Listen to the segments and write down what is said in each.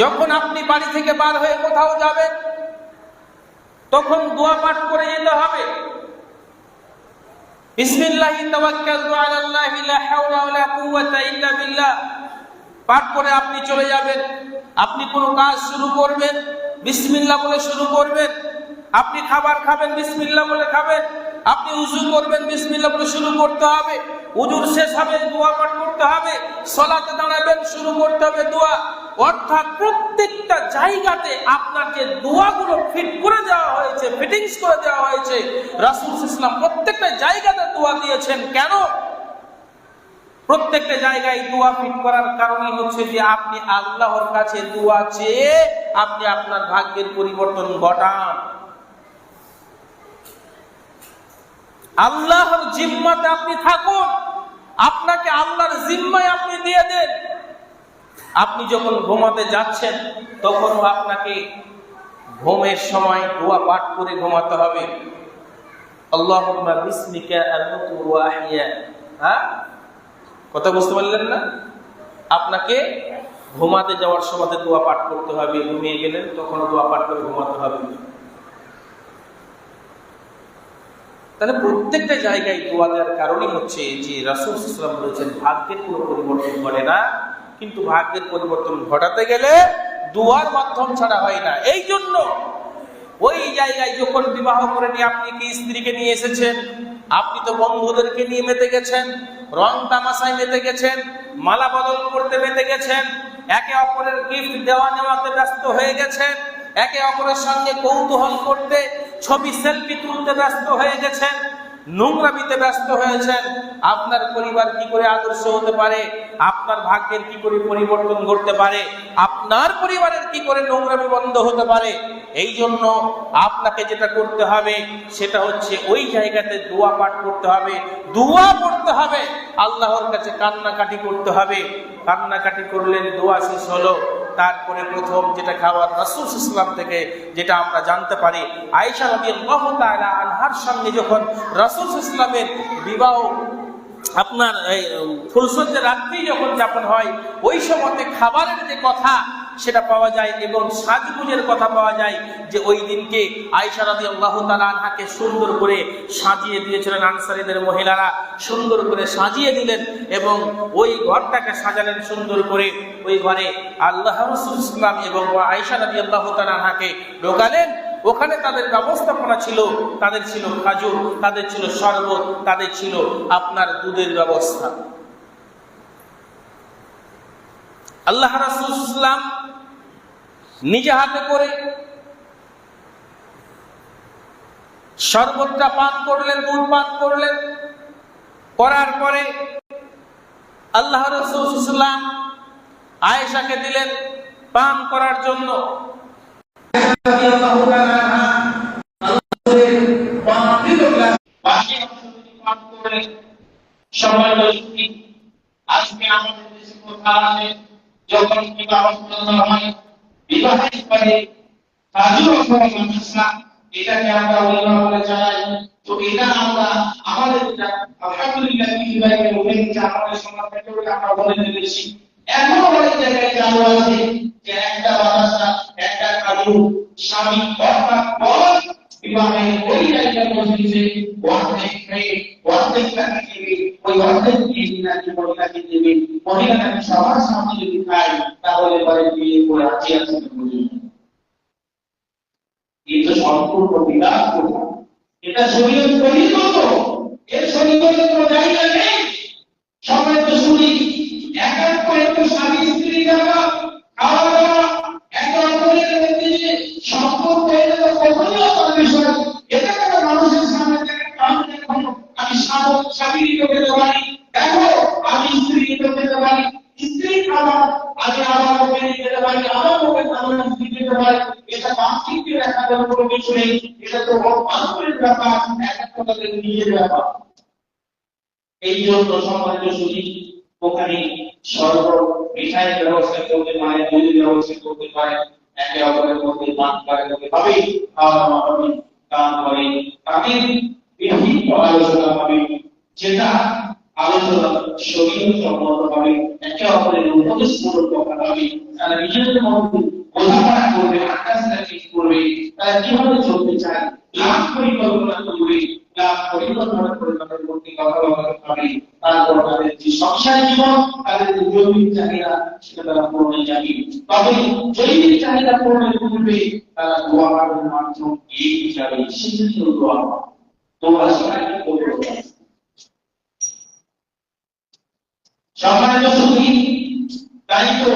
যখন আপনি বাড়ি থেকে বার হয়ে কোথাও যাবেন, তখন দোয়া পাঠ করে যেতে হবে। বিসমিল্লাহি তাওয়াক্কালতু আলাল্লাহি, লা হাওলা ওয়ালা কুওয়াতা ইল্লা বিল্লাহ। পাঠ করে আপনি চলে যাবেন, আপনি কোনো কাজ শুরু করবেন, বিসমিল্লাহ বলে শুরু করবেন, আপনি খাবার খাবেন, বিসমিল্লাহ বলে খাবেন আপনি উজু করবেন, বিসমিল্লাহ বলে শুরু করতে হবে। উজুর শেষ হবে, দোয়া পাঠ করতে হবে, সলাতে দাঁড়াবেন, শুরু করতে হবে দোয়া। অর্থাৎ প্রত্যেকটা জায়গাতে আপনাকে দোয়াগুলো ফিট করে দেওয়া হয়েছে ফিটিংস করে দেওয়া হয়েছে। রাসূল ইসলাম প্রত্যেকটা জায়গাতে দোয়া দিয়েছেন। কেন? প্রত্যেকটা জায়গায় দোয়া ফিট করার কারণে হচ্ছে যে আপনি আল্লাহর কাছে দোয়া চেয়ে আপনি আপনার ভাগ্যের পরিবর্তন ঘটান। আল্লাহর জিম্মাতে আপনি থাকুন। আপনাকে আল্লাহর জিম্মায় আপনি দিয়ে দেন। আপনি যখন ঘুমাতে যাচ্ছেন, তখনও আপনাকে ঘুমের সময় দোয়া পাঠ করে ঘুমাতে হবে। আল্লাহুম্মা বিসমিকা আমুতু ওয়া আহইয়া। হ্যাঁ? কথা বুঝতে পারলেন না? আপনাকে ঘুমাতে যাওয়ার সময় দোয়া পাঠ করতে হবে। ঘুমিয়ে গেলেন তখন দোয়া পাঠ করে ঘুমাতে হবে। তাহলে প্রত্যেকটা জায়গায় দোয়া দেওয়ার কারণই হচ্ছে যে রাসুল ইসলাম বলেছেন, ভাগ্যের কোনো পরিবর্তন ঘটে না, কিন্তু ভাগ্যের পরিবর্তন ঘটাতে গেলে দোয়ার মাধ্যম ছাড়া হয় না। এই জন্য ওই জায়গায় যখন বিবাহ করে নিয়ে আপনি কি স্ত্রীকে নিয়ে এসেছেন? আপনি তো বন্ধুদেরকে নিয়ে মেতে গেছেন, রং তামাশায় মেতে গেছেন, মালা বদল করতে মেতে গেছেন, একে অপরের গিফট দেওয়া নেওয়াতে ব্যস্ত হয়ে গেছেন, একে অপরের সঙ্গে কৌতূহল করতে ছবি সেলফি তুলতে ব্যস্ত হয়ে গেছেন, নোংরামিতে ব্যস্ত হয়েছেন। আপনার পরিবার কি করে আদর্শ হতে পারে? আপনার ভাগ্যের কি করে পরিবর্তন ঘটতে পারে? আপনার পরিবারের কি করে নোংরামি বন্ধ হতে পারে? এই জন্য আপনাকে যেটা করতে হবে, সেটা হচ্ছে ওই জায়গাতে দোয়া পাঠ করতে হবে। দোয়া পড়তে হবে। আল্লাহর কাছে কান্নাকাটি করতে হবে। কান্নাকাটি করলেন, দোয়া শেষ হলো। তারপরে প্রথম যেটা খাওয়ার রাসুল ইসলাম থেকে যেটা আমরা জানতে পারি, আয়েশা রবি আনহার সঙ্গে যখন রাসুল ইসলামের বিবাহ আপনার এই ফুলসজ্জা রাত্রি যখন যাপন হয়, ওই সময়তে খাবারের যে কথা সেটা পাওয়া যায় এবং সাজগুজের কথা পাওয়া যায় যে ওই দিনকে আয়সা রাদি আল্লাহ আনহাকে সুন্দর করে সাজিয়ে দিয়েছিলেন আনসারিদের মহিলারা, সুন্দর করে সাজিয়ে দিলেন এবং ওই ঘরটাকে সাজালেন সুন্দর করে। ওই ঘরে আল্লাহ রসুল ইসলাম এবং আয়সা রাদি আল্লাহ আনহাকে ঢোকালেন। ওখানে তাদের ব্যবস্থাপনা ছিল, তাদের ছিল খাজুর, তাদের ছিল শরবত, তাদের ছিল আপনার দুধের ব্যবস্থা। আল্লাহ রাসুলাম নিজে হাতে করে শরবতটা পান করলেন দুধ পান করলেন। করার পরে আল্লাহ রসুলাম আয়েশাকে দিলেন পান করার জন্য। আজকে আমাদের দেশে কথা আছে যখন বিবাহ হয় বিবাহের পরে কাজু মাদ্রাসা এটাকে আমরা করে চালাই তো এটা আমরা আমাদের এটা আলহামদুলিল্লাহ ভাইকে বলে যে আমাদের সমাজ থেকে আমরা বলে দিয়েছি। এখনও অনেক জায়গায় চালু আছে যে একটা মাদ্রাসা একটা কাজু স্বামী অর্থাৎ পর বিবাহে ওই জায়গায় বসেছে, অর্ধেক খেয়ে অর্ধেক টাকা দেবে, ওই অর্ধেক দিয়ে নাকি মহিলাকে দেবে। মহিলা সবার সামনে যদি খায় তাহলে পরে করে আছে এই তো সম্পূর্ণ বিকাশ করব এটা শরীর এর শরীরের কোনো জায়গা নেই। সবাই তো শুনি এক করে তো স্বামী স্ত্রী আমি আমার মুখে দিতে পারি, আমার মুখে স্ত্রী দিতে পারি, এটা বাস্তবিক দেখা গেল কোনো কিছু নেই, এটা তো বাস্তবের ব্যাপার এক একটা তাদের নিজের ব্যাপার এই জন্য সম্মানিত সুদী ওখানে সর্ব মিঠাইয়ের ব্যবস্থা করতে পারে, দুধের ব্যবস্থা করতে পারে, একে অপরের মধ্যে দান করে হবে খাওয়া দাওয়া হবে দান করে তাদের বিভিন্ন আলোচনা হবে যেটা আলোচনা শরীর সম্মত হবে। একে অপরের উপদেশ পূরণ করা হবে। তারা নিজেদের মধ্যে বোঝাপড়া করবে আকাশটা ঠিক করবে, তারা কীভাবে চলতে চায়, লাভ পরিকল্পনা করবে, লাভ পরিকল্পনা করে তাদের মধ্যে কথা বলা হবে। তারপর তাদের যে সংসার জীবন, তাদের যে জৈবিক চাহিদা, সেটা তারা পূরণে যাবে তবে জৈবিক চাহিদা পূরণের পূর্বে তারা দোয়া মাধ্যম এগিয়ে যাবে সেক্ষেত্রে দোয়া দোয়া সবাই করবে সামনে তো শুধু তাই তো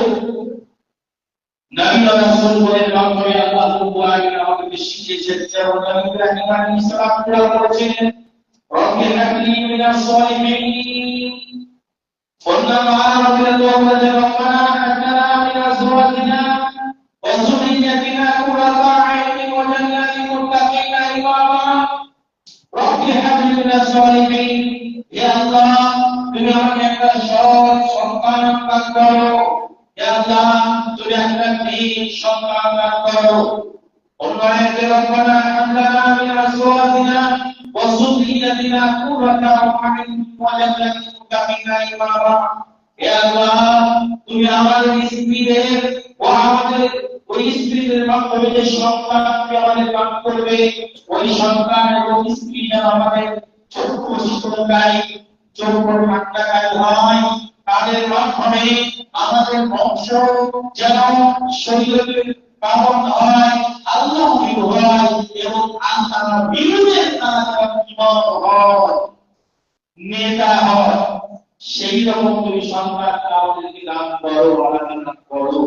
নবী রাসূল বলেন মাধ্যমে আল্লাহ খুব আগে আমাদেরকে শিখিয়েছেন যেমন নবী ইব্রাহিম আলাইহিস সালাম পুরা করেছেন রব্বি হাবলি মিনাস সালিমিন ফন্না মা রব্বি তুমা জামানা আল্লাহ তুমি একটা নেক সন্তান দান করো। অন্য রব্বানা হাব লানা মিন ওয়া যুররিয়াতিনা কুররাতা আ'ইউন ওয়াজআলনা লিল-মুত্তাকিনা ইমামা ইয়া আল্লাহ, তুমি আমাদের স্ত্রীদের ও আমাদের ওই স্ত্রীদের মাধ্যমে যে সন্তান আমাদের দান করবে, ওই সন্তান এবং স্ত্রী যেন আমাদের চক্ষু শিক্ষায় চক্ষু ঠান্ডাকারী হয়। তাদের মাধ্যমে আমাদের বংশ যেন শরীরের হয়, আল্লাহ হয় এবং আল্লাহ বিরুদ্ধে তারা জীবন হয়, নেতা হয়। সেই রকম তুমি সন্তান আমাদেরকে দান করো করো।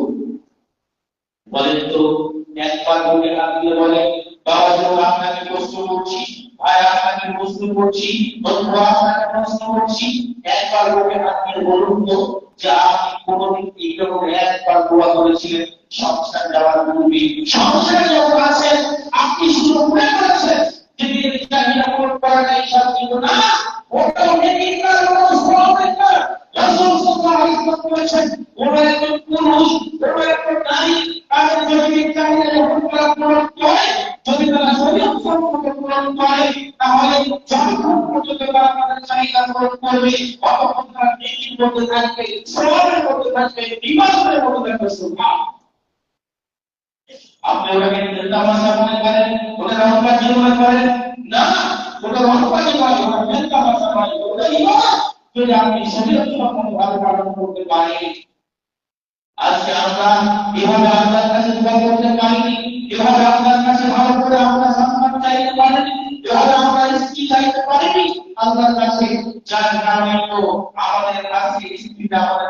বলেন তো বলে বাবা আপনাকে প্রশ্ন করছি ভাই, আপনাকে প্রশ্ন করছি বন্ধু আপনাকে প্রশ্ন করছি, একবার বলে আপনি বলুন তো, যে আপনি কোনদিন এইরকম একবার দোয়া করেছিলেন, সংসার যাওয়ার পূর্বে। সংসার যখন আছেন, আপনি শুধু মনে করেছেন যে বিয়ের চাহিদা পূরণ করা নাই সব কিন্তু না ওটা অনেকই কারণ সবের কারণ রাসূল সাল্লাল্লাহু আলাইহি ওয়াসাল্লাম বলেছেন, ওরা একজন পুরুষ, ওরা একজন নারী, তাদের যদি চাহিদা যখন তারা পূরণ করে যদি তারা শরীর সম্পর্কে পূরণ করে যতক্ষণ পর্যন্ত তারা তাদের চাহিদা পূরণ করবে ততক্ষণ তারা নেকির মধ্যে থাকবে সবের মধ্যে থাকবে বিবাদের মধ্যে থাকবে সুবহান আপনি ওটাকে তামাশা করেন ওটা রহবাজি করেন না ওটা রহবাজি নয় ওটা তামাশা নয় ওটা ইবাদত যদি আপনি শরীর সম্পর্কে ভালো পালন করতে পারেন আজকে আমরা এভাবে আল্লাহর কাছে কাছে ভালো করে আমরা চাইতে পারেনি আল্লাহর কাছে যার কারণে তো আমাদের কাছে স্ত্রীটা আমাদের